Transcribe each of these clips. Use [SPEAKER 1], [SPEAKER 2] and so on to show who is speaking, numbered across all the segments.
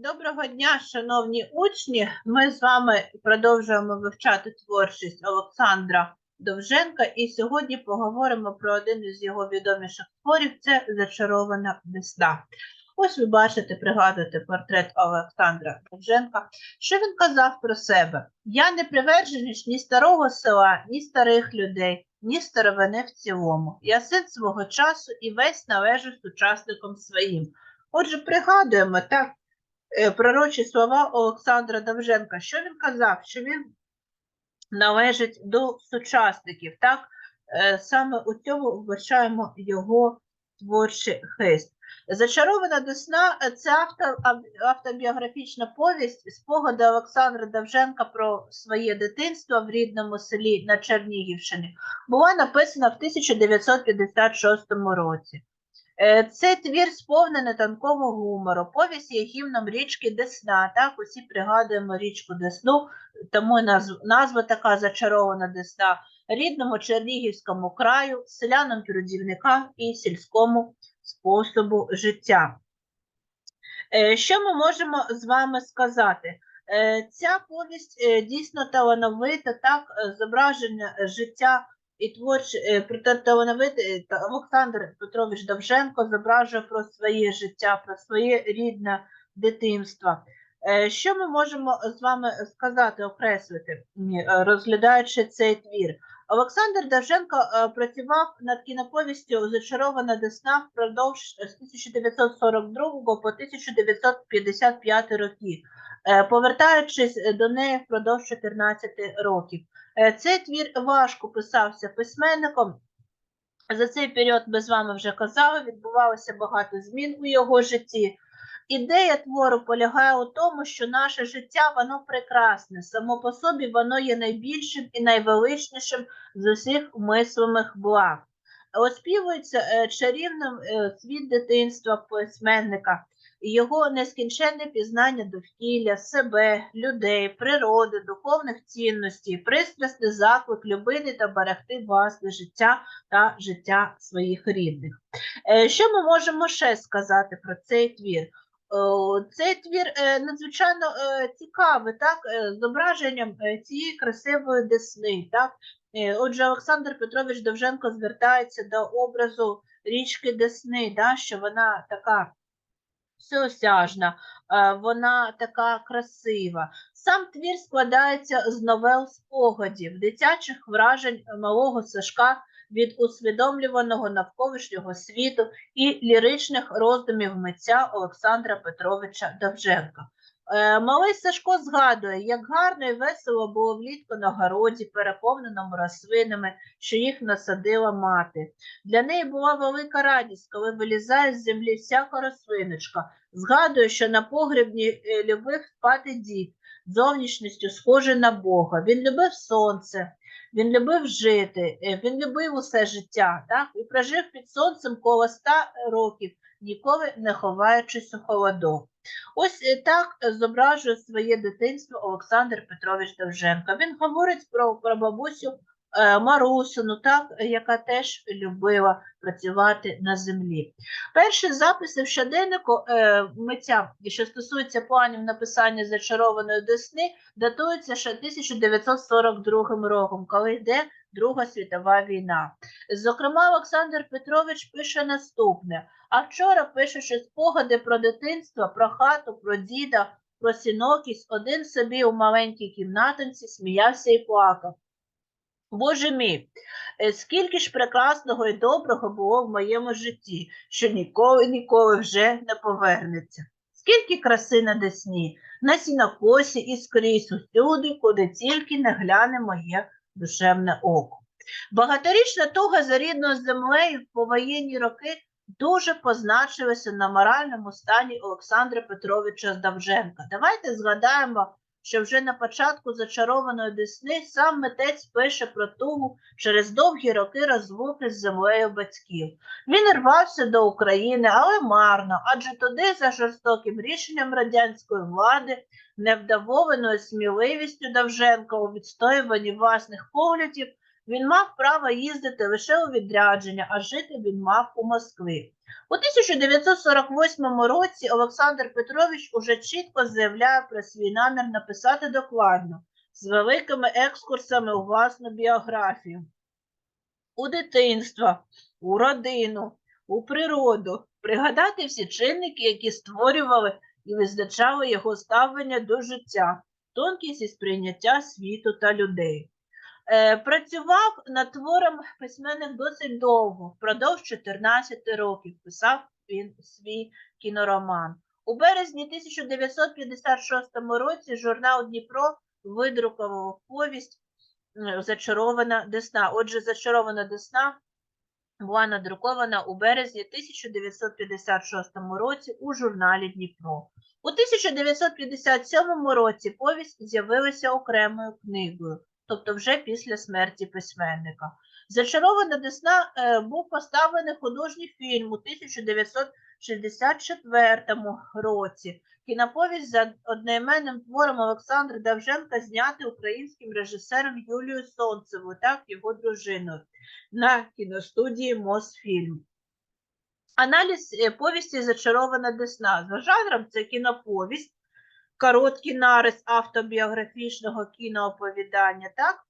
[SPEAKER 1] Доброго дня, шановні учні. Ми з вами продовжуємо вивчати творчість Олександра Довженка, і сьогодні поговоримо про один із його відоміших творів це Зачарована весна. Ось ви бачите, пригадуєте портрет Олександра Довженка. Що він казав про себе? Я не приверженіш ні старого села, ні старих людей, ні старовини в цілому. Я син свого часу і весь належу сучасникам своїм. Отже, пригадуємо так пророчі слова Олександра Довженка. Що він казав? Що він належить до сучасників. Так? Е, Саме у цьому вбачаємо його творчий хист. Зачарована десна е, це авто, автобіографічна повість спогади Олександра Довженка про своє дитинство в рідному селі на Чернігівщині. Була написана в 1956 році. Е, Цей твір сповнений тонкого гумору. Повість є гімном річки Десна. Так, усі пригадуємо річку Десну, тому назва така зачарована Десна, рідному Чернігівському краю, селянам трудівникам і сільському способу життя. Е, Що ми можемо з вами сказати? Е, Ця повість дійсно талановита, так, зображення життя і творч е, талановитий е, Олександр Петрович Довженко зображує про своє життя, про своє рідне дитинство. Е, Що ми можемо з вами сказати, окреслити, розглядаючи цей твір? Олександр Довженко е, працював над кіноповістю Зачарована Десна впродовж з 1942 по 1955 роки, е, повертаючись до неї впродовж 14 років. Е, Цей твір важко писався письменником. За цей період ми з вами вже казали, відбувалося багато змін у його житті. Ідея твору полягає у тому, що наше життя воно прекрасне, само по собі воно є найбільшим і найвеличнішим з усіх мислимих благ. Оспівується е, чарівним е, світ дитинства письменника, його нескінченне пізнання довкілля, себе, людей, природи, духовних цінностей, пристрасний заклик любити та берегти власне життя та життя своїх рідних. Е, Що ми можемо ще сказати про цей твір? О, Цей твір е, надзвичайно е, цікавий, так, е, зображенням е, цієї красивої десни. Так? Е, Отже, Олександр Петрович Довженко звертається до образу річки Десни, да, що вона така всеосяжна, е, вона така красива. Сам твір складається з новел спогадів, дитячих вражень малого Сашка від усвідомлюваного навколишнього світу і ліричних роздумів митця Олександра Петровича Довженка. Е, Малий Сашко згадує, як гарно і весело було влітку на городі, переповненому рослинами, що їх насадила мати. Для неї була велика радість, коли вилізає з землі всяка рослиночка. Згадує, що на погребні е, любив спати дід, зовнішністю схоже на Бога. Він любив сонце, він любив жити, е, він любив усе життя, так? і прожив під сонцем коло ста років, ніколи не ховаючись у холодок. Ось е, так е, зображує своє дитинство Олександр Петрович Довженко. Він говорить про, про бабусю Марусину, так, е, яка теж любила працювати на землі. Перші записи в щоденнику е, митця, що стосуються планів написання зачарованої десни, датуються ще 1942 роком, коли йде Друга світова війна. Зокрема, Олександр Петрович пише наступне: а вчора, пишучи спогади про дитинство, про хату, про діда, про сінокість, один собі у маленькій кімнатинці сміявся і плакав. Боже мій, е, скільки ж прекрасного і доброго було в моєму житті, що ніколи, ніколи вже не повернеться. Скільки краси на десні, на сінокосі і скрізь усюди, куди тільки не гляне моє душевне око. Багаторічна туга за рідною землею в повоєнні роки дуже позначилася на моральному стані Олександра Петровича Здавженка. Давайте згадаємо, що вже на початку зачарованої Десни сам митець пише про тугу через довгі роки розлуки з землею батьків. Він рвався до України, але марно, адже туди за жорстоким рішенням радянської влади невдавованою сміливістю Довженка у відстоюванні власних поглядів, він мав право їздити лише у відрядження, а жити він мав у Москві. У 1948 році Олександр Петрович уже чітко заявляє про свій намір написати докладно з великими екскурсами у власну біографію. У дитинство, у родину, у природу, пригадати всі чинники, які створювали і визначали його ставлення до життя, тонкість і сприйняття світу та людей. Е, працював над твором письменник досить довго, впродовж 14 років писав він свій кінороман. У березні 1956 році журнал Дніпро видрукував повість Зачарована Десна. Отже, Зачарована Десна була надрукована у березні 1956 році у журналі Дніпро. У 1957 році повість з'явилася окремою книгою, тобто вже після смерті письменника. Зачарована Десна е, був поставлений художній фільм у 1964 році. Кіноповість за одноіменним твором Олександра Давженка знятий українським режисером Юлією Сонцевою та його дружиною на кіностудії Мосфільм. Аналіз е, повісті Зачарована Десна. За жанром це кіноповість, короткий нарис автобіографічного кінооповідання. Так?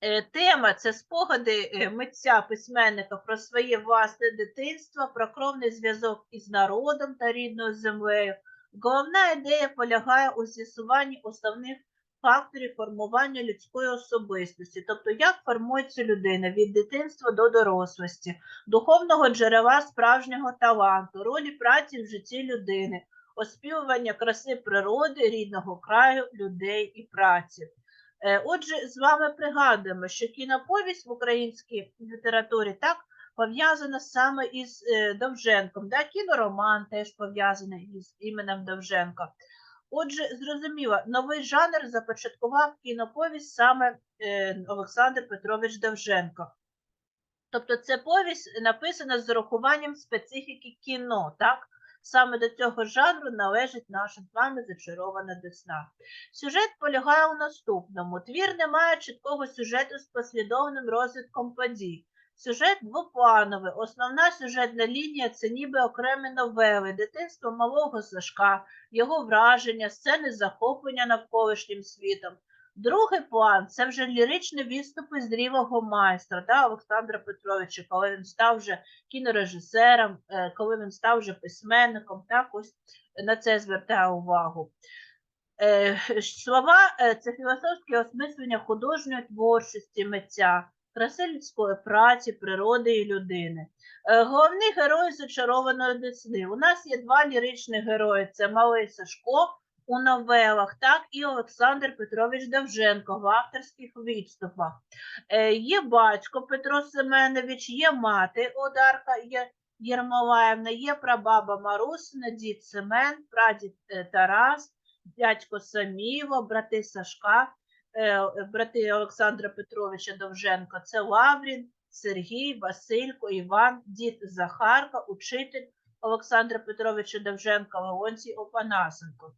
[SPEAKER 1] Е, Тема це спогади е, митця письменника про своє власне дитинство, про кровний зв'язок із народом та рідною землею. Головна ідея полягає у з'ясуванні основних факторів формування людської особистості, тобто як формується людина від дитинства до дорослості, духовного джерела справжнього таланту, ролі праці в житті людини, оспівування краси природи, рідного краю, людей і праці. Е, Отже, з вами пригадуємо, що кіноповість в українській літературі так пов'язана саме із е, Довженком. Да? Кінороман теж пов'язаний із іменем Довженка. Отже, зрозуміло, новий жанр започаткував кіноповість саме е, Олександр Петрович Довженко. Тобто це повість написана з урахуванням специфіки кіно, так? Саме до цього жанру належить наша з вами зачарована десна. Сюжет полягає у наступному. Твір не має чіткого сюжету з послідовним розвитком подій. Сюжет двоплановий. Основна сюжетна лінія це ніби окремі новели, дитинство малого Сашка, його враження, сцени захоплення навколишнім світом. Другий план це вже ліричні відступи зрілого майстра да, Олександра Петровича, коли він став вже кінорежисером, е, коли він став вже письменником. Так, ось на це звертаю увагу. Е, Слова е, це філософське осмислення художньої творчості митця, краси людської праці, природи і людини. Головний герой зачарованої десни. У нас є два ліричні герої: це Малий Сашко у новелах, так і Олександр Петрович Довженко в авторських відступах. Е, Є батько Петро Семенович, є мати Одарка Єрмолаївна, є прабаба Марусина, дід Семен, прадід е, Тарас, дядько Саміло, брати Сашка, е, брати Олександра Петровича Довженко, це Лаврін, Сергій, Василько, Іван, дід Захарка, учитель Олександра Петровича Довженка, Леонтій Опанасенко.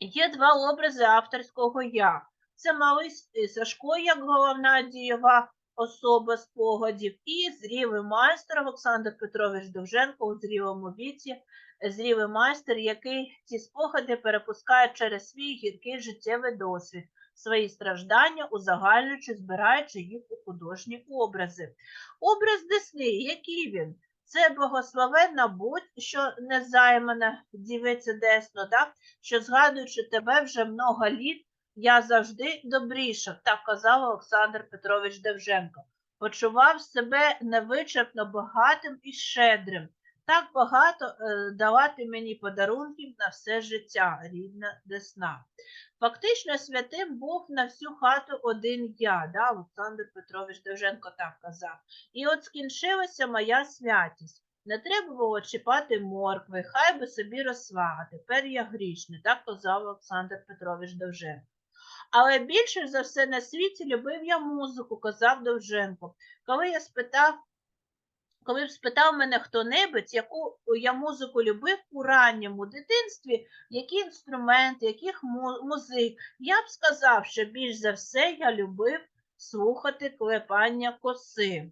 [SPEAKER 1] Є два образи авторського я. Це малий е, Сашко як головна дієва особа спогадів, і зрілий майстер Олександр Петрович Довженко у зрілому віці, зрілий майстер, який ці спогади перепускає через свій гіркий життєвий досвід, свої страждання, узагальнюючи, збираючи їх у художні образи. Образ Десни, який він? Це благословенна будь, що незаймана дівиця десно, так? що згадуючи тебе вже много літ, я завжди добріша, так казав Олександр Петрович Девженко. Почував себе невичерпно багатим і щедрим. Так багато е, давати мені подарунків на все життя, рідна десна. Фактично, святим був на всю хату один я, да? Олександр Петрович Довженко так казав. І от скінчилася моя святість. Не треба було чіпати моркви, хай би собі росла, а тепер я грішний, так казав Олександр Петрович Довженко. Але більше за все на світі любив я музику, казав Довженко. Коли я спитав, коли б спитав мене хто-небудь, яку я музику любив у ранньому дитинстві, які інструменти, яких музик, я б сказав, що більш за все я любив слухати клепання коси.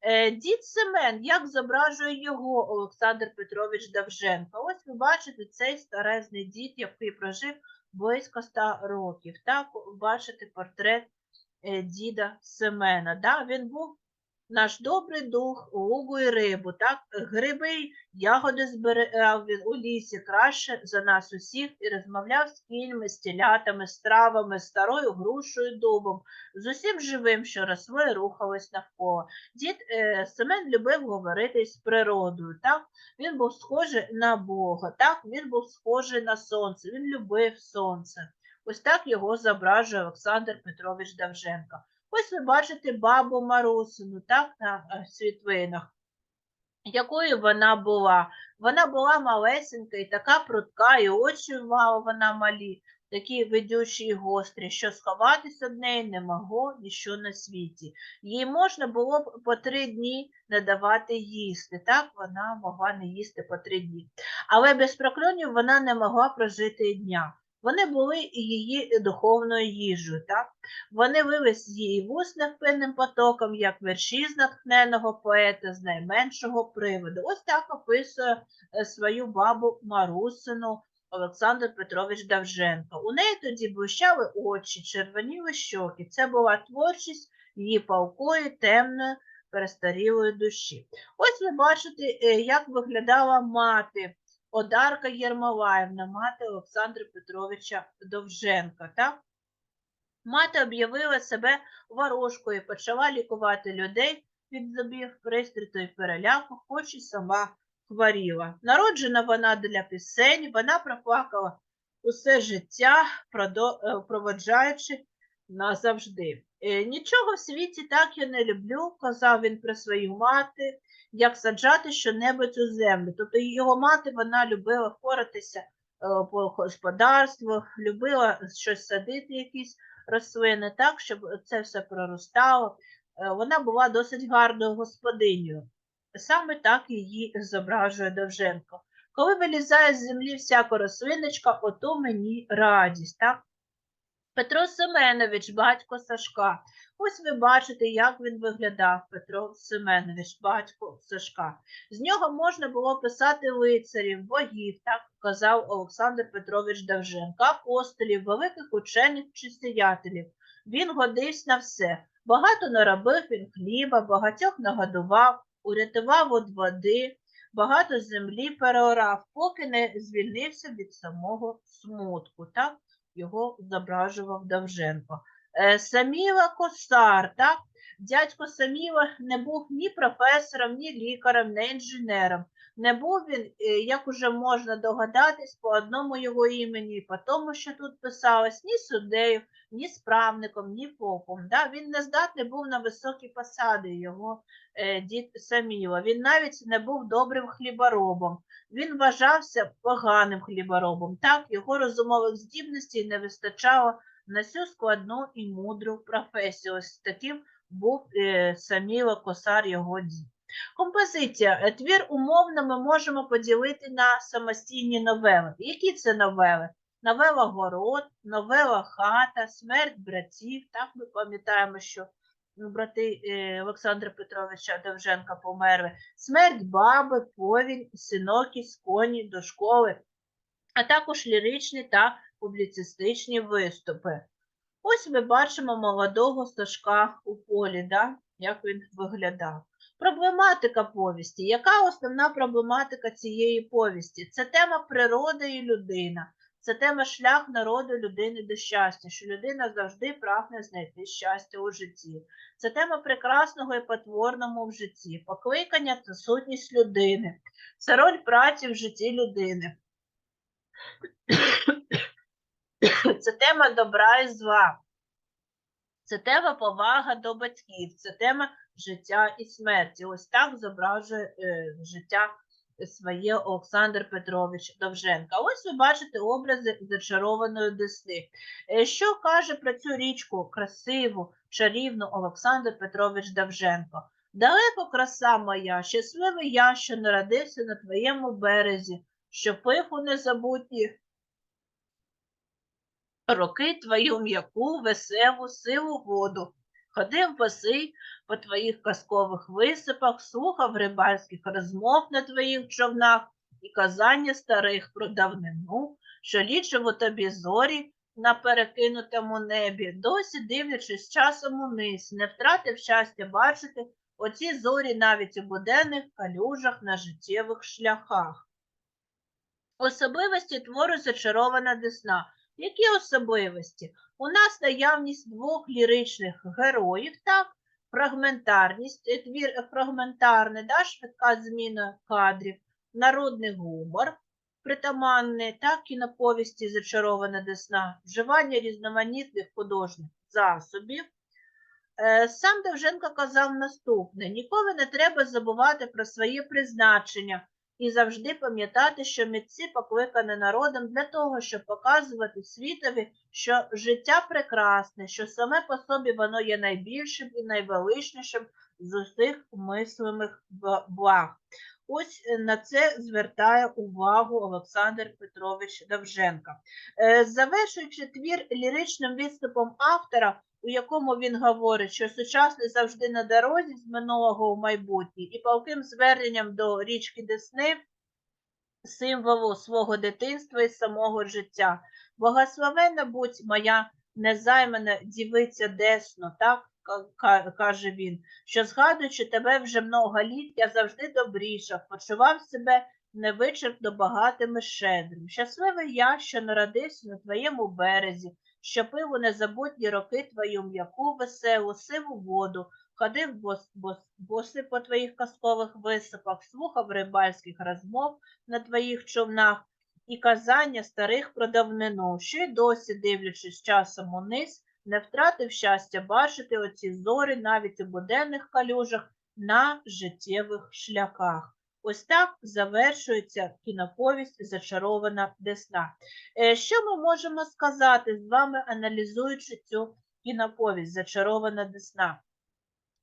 [SPEAKER 1] Е, Дід Семен, як зображує його Олександр Петрович Давженко? Ось ви бачите цей старезний дід, який прожив близько 100 років. Так, бачите портрет е, діда Семена. Да? Він був наш добрий дух, лугу і рибу. Так? Гриби, ягоди збирав у лісі краще за нас усіх і розмовляв з кіньми, з телятами, з травами, з старою грушою дубом, з усім живим, що росло і рухалось навколо. Дід е, Семен любив говорити з природою. Так? Він був схожий на Бога, так? він був схожий на сонце, він любив сонце. Ось так його зображує Олександр Петрович Давженко. Ось ви бачите бабу Марусину, так, на е, світлинах. Якою вона була? Вона була малесенька і така прудка, і очі мала вона малі, такі видючі і гострі, що сховатися від неї не могло ніщо на світі. Їй можна було б по три дні не давати їсти. Так, вона могла не їсти по три дні. Але без прокльонів вона не могла прожити і дня. Вони були її духовною їжею, так? Вони з її вуст невпинним потоком, як вірші з натхненого поета з найменшого приводу. Ось так описує е, свою бабу Марусину Олександр Петрович Давженко. У неї тоді блищали очі, червоніли щоки. Це була творчість її палкої, темної, перестарілої душі. Ось ви бачите, е, як виглядала мати Одарка Єрмолаївна, мати Олександра Петровича Довженка. Так? Мати об'явила себе ворожкою, почала лікувати людей від зубів, пристріту і переляку, хоч і сама хворіла. Народжена вона для пісень, вона проплакала усе життя, е, проводжаючи назавжди. Е, Нічого в світі так я не люблю, казав він про свою мати, як саджати щонебудь у землю. Тобто його мати вона любила впоратися е, по господарству, любила щось садити, якісь рослини, так, щоб це все проростало. Е, Вона була досить гарною господинею. Саме так її зображує Довженко. Коли вилізає з землі всяка рослиночка, ото мені радість. Так? Петро Семенович, батько Сашка. Ось ви бачите, як він виглядав, Петро Семенович, батько Сашка. З нього можна було писати лицарів, богів, так казав Олександр Петрович Давженко, апостолів, великих учених чи сіятелів. Він годився на все. Багато наробив він хліба, багатьох нагодував, урятував від води, багато землі переорав, поки не звільнився від самого смутку. Так? Його зображував Довженко. Е, Саміла Косар, так? Дядько Саміла не був ні професором, ні лікарем, ні інженером. Не був він, як уже можна догадатись, по одному його імені, по тому, що тут писалось, ні суддею, ні справником, ні попом. Да? Він не здатний був на високі посади, його е, дід Саміла. Він навіть не був добрим хліборобом. Він вважався поганим хліборобом. Так, його розумових здібностей не вистачало на цю складну і мудру професію. Ось таким був е, Саміло Косар його дід. Композиція. Е, Твір умовно ми можемо поділити на самостійні новели. Які це новели? Новела Город, новела Хата, Смерть братів. Так ми пам'ятаємо, що ну, брати е, Олександра Петровича Довженка померли. Смерть баби, повінь, синокість, коні до школи, а також ліричні та публіцистичні виступи. Ось ми бачимо молодого Сашка у полі, да? як він виглядав. Проблематика повісті. Яка основна проблематика цієї повісті? Це тема природи і людина. Це тема шлях народу людини до щастя, що людина завжди прагне знайти щастя у житті. Це тема прекрасного і потворного в житті, покликання та сутність людини. Це роль праці в житті людини. Це тема добра і зла. Це тема повага до батьків, це тема життя і смерті. Ось так зображує е, життя своє Олександр Петрович Довженко. Ось ви бачите образи зачарованої десни. Е, Що каже про цю річку красиву, чарівну Олександр Петрович Довженко? Далеко краса моя, щасливий я, що народився на твоєму березі, що пив у незабутні роки твою м'яку, веселу, силу воду. Ходив босий по твоїх казкових висипах, слухав рибальських розмов на твоїх човнах і казання старих про давнину, що лічив у тобі зорі на перекинутому небі, досі дивлячись часом униз, не втратив щастя бачити оці зорі навіть у буденних калюжах на життєвих шляхах. Особливості твору зачарована десна. Які особливості? У нас наявність двох ліричних героїв, так, фрагментарність, е, твір е, фрагментарний, да, швидка зміна кадрів, народний гумор, притаманний, так, кіноповісті зачарована десна, вживання різноманітних художніх засобів. Е, Сам Довженко казав наступне: ніколи не треба забувати про своє призначення і завжди пам'ятати, що митці покликані народом для того, щоб показувати світові, що життя прекрасне, що саме по собі воно є найбільшим і найвеличнішим з усіх мислимих благ. Ось е, на це звертає увагу Олександр Петрович Довженко. Е, Завершуючи твір ліричним відступом автора, у якому він говорить, що сучасний завжди на дорозі з минулого в майбутнє, і палким зверненням до річки Десни, символу свого дитинства і самого життя. Благословенна будь моя незаймана дівиця Десно, так ка- ка- каже він, що згадуючи тебе вже много літ, я завжди добрішав, почував себе невичерпно багатим і щедрим. Щасливий я, що народився на твоєму березі, що пив у незабутні роки твою м'яку, веселу, сиву воду, ходив бос, бос, боси по твоїх казкових висипах, слухав рибальських розмов на твоїх човнах і казання старих про давнину, що й досі, дивлячись часом униз, не втратив щастя бачити оці зорі навіть у буденних калюжах на життєвих шляхах. Ось так завершується кіноповість Зачарована Десна. Е, Що ми можемо сказати з вами, аналізуючи цю кіноповість Зачарована Десна?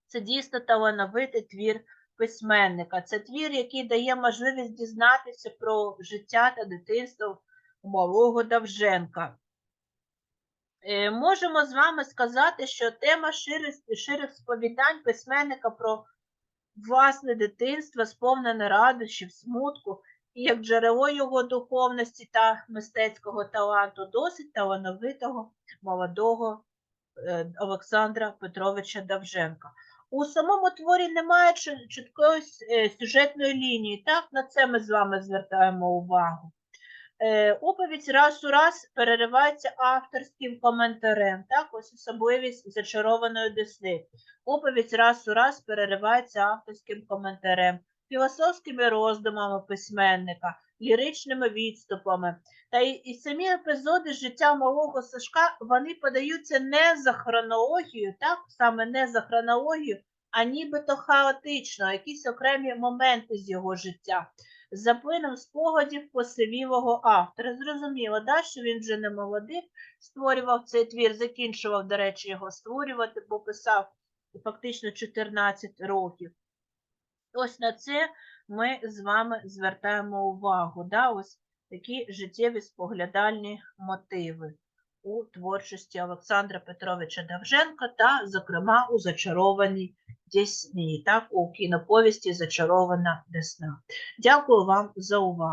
[SPEAKER 1] Це дійсно талановитий твір письменника. Це твір, який дає можливість дізнатися про життя та дитинство малого Давженка. Е, Можемо з вами сказати, що тема ширих, сповідань письменника про власне дитинство, сповнене радощів, смутку, і як джерело його духовності та мистецького таланту, досить талановитого молодого е, Олександра Петровича Давженка. У самому творі немає чіткої е, сюжетної лінії, так на це ми з вами звертаємо увагу. Е, Оповідь раз у раз переривається авторським коментарем, так, ось особливість зачарованої десни. Оповідь раз у раз переривається авторським коментарем, філософськими роздумами письменника, ліричними відступами. Та й, і самі епізоди життя малого Сашка вони подаються не за хронологією, так, саме не за хронологією, а нібито хаотично, якісь окремі моменти з його життя за плином спогадів посивілого автора. Зрозуміло, да, що він вже не молодий, створював цей твір, закінчував, до речі, його створювати, бо писав фактично 14 років. Ось на це ми з вами звертаємо увагу. Да? Ось такі життєві споглядальні мотиви у творчості Олександра Петровича Давженка та, зокрема, у зачарованій Десні, так, у кіноповісті Зачарована Десна. Дякую вам за увагу.